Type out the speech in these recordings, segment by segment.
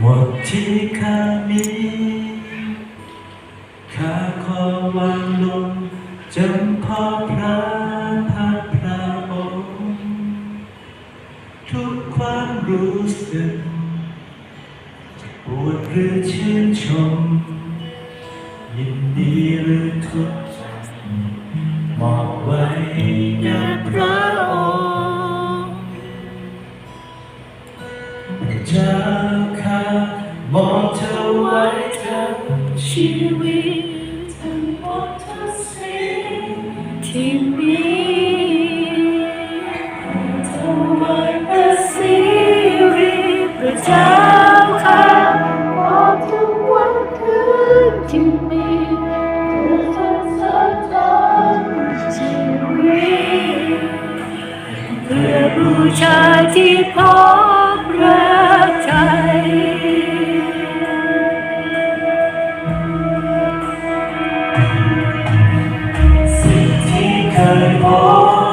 หมดที่ข้ามีข้าขอวางลงจำพ่อพระพักพระองค์ทุกความรู้สึกจะปวดหรือชื่นชม ยินดีหรือทุกข์ใจมอบ ชีวิตทั้งหมดทุกสิ่งที่มีถวายพระสิริพระเจ้าข้าขอทุกวันคืนที่มีเพื่อทดสอบทนชีวิตเพื่อบูชาที่พอ ย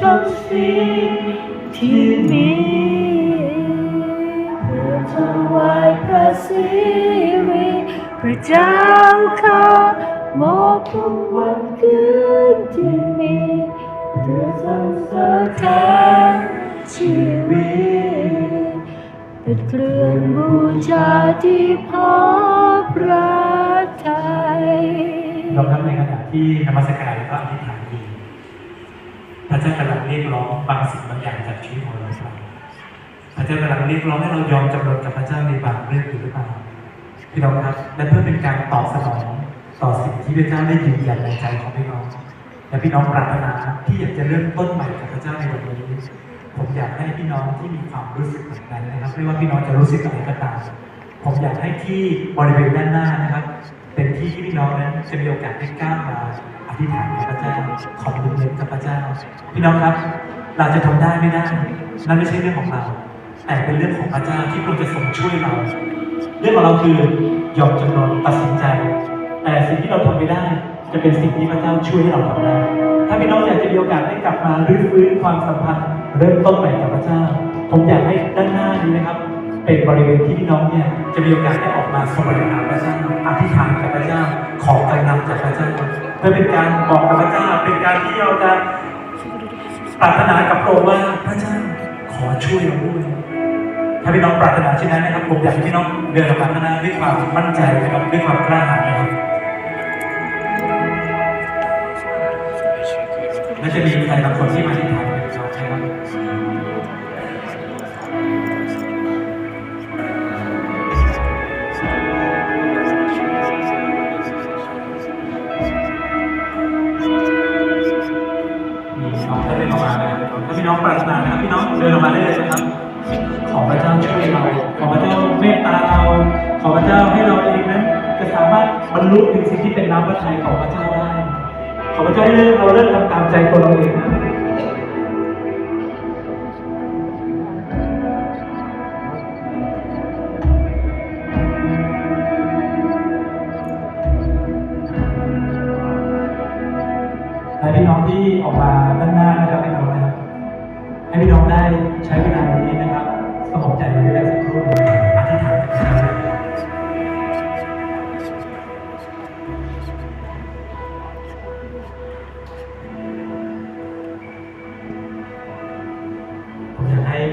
ทั้งสิ้นที่มีเพื่อถวายพระสิริพระเจ้าข้ามอบทุกวันคืนที่มีเพื่อสรรเสริญทางชีวิตเป็นเครื่องบูชาที่พอพระทัยเราทำในขณะที่นมัสการแล้วก็อธิษฐานดีพ เรียกร้องบางสิ่งบางอย่างจากชีวิตของเราครับพระเจ้ากำลังเรียกร้องให้เรายอมจำนนกับพระเจ้าในบางเรื่องหรือเปล่าพี่น้องครับและเพื่อเป็นการตอบสนองต่อสิ่งที่พระเจ้าได้ยืนยันในใจของพี่น้องและพี่น้องปรารถนาที่อยากจะเริ่มต้นใหม่กับพระเจ้าในวันนี้ผมอยากให้พี่น้องที่มีความรู้สึกแบบนั้นนะครับไม่ว่าพี่น้องจะรู้สึกอะไรก็ตามผมอยากให้ที่บริเวณด้านหน้านะครับ เป็นที่ที่พี่น้องนั้นจะมีโอกาสได้ก้าวมา ธิษฐานกับพระเจ้าขอบคุณเน้นกับพระเจ้า พี่น้องครับ เราจะทำได้ไม่ได้นั่นไม่ใช่เรื่องของเรา แต่เป็นเรื่องของพระเจ้าที่พรจะทรงช่วยเรา เรื่องของเราคือยอมจำนนตัดสินใจ แต่สิ่งที่เราทำไม่ได้ จะเป็นสิ่งที่พระเจ้าช่วยให้เราทำได้ ถ้าพี่น้องอยากจะมีโอกาสได้กลับมารื้อฟื้นความสัมพันธ์เริ่มต้นใหม่กับพระเจ้า ผมอยากให้ด้านหน้านี้นะครับ เป็นบริเวณที่พี่น้องเนี่ยจะมีโอกาสได้ออกมาสวดหาพระเจ้า การบอกกับพระเจ้าเป็นการที่เราจะปรารถนากับพระองค์ว่าพระเจ้าขอช่วยเราด้วยถ้าพี่น้องปรารถนาเช่นนั้นนะครับผมอยากให้พี่น้องเดินออกมาข้างหน้าด้วยความมั่นใจนะครับด้วยความกล้าหาญนะครับและจะมีใครบางคนที่มาที่ ให้เดินออกมาถ้าพี่น้องปรารถนานะครับพี่น้องเดินออกมาได้เลยนะครับ ขอพระเจ้าช่วยเรา ขอพระเจ้าเมตตาเรา ขอพระเจ้าให้เราเองนั้นจะสามารถบรรลุถึงสิ่งที่เป็นน้ำพระทัยของพระเจ้าได้ ขอพระเจ้าให้เราเลิกทำตามใจตัวเราเองนะและพี่น้องที่ออกมาด้าน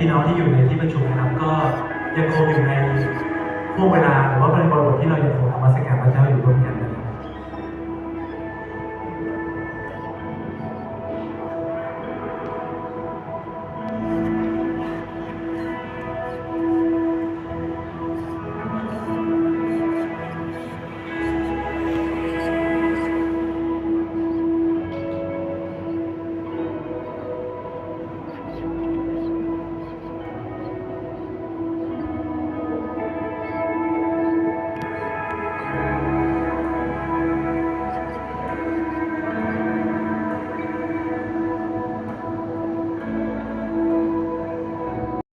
พี่น้องที่อยู่ในที่ประชุมนะครับ ก็ยังคงอยู่ในห่วงเวลาหรือว่าบริบทที่เรายังคงนมัสการพระเจ้าอยู่ร่วมกัน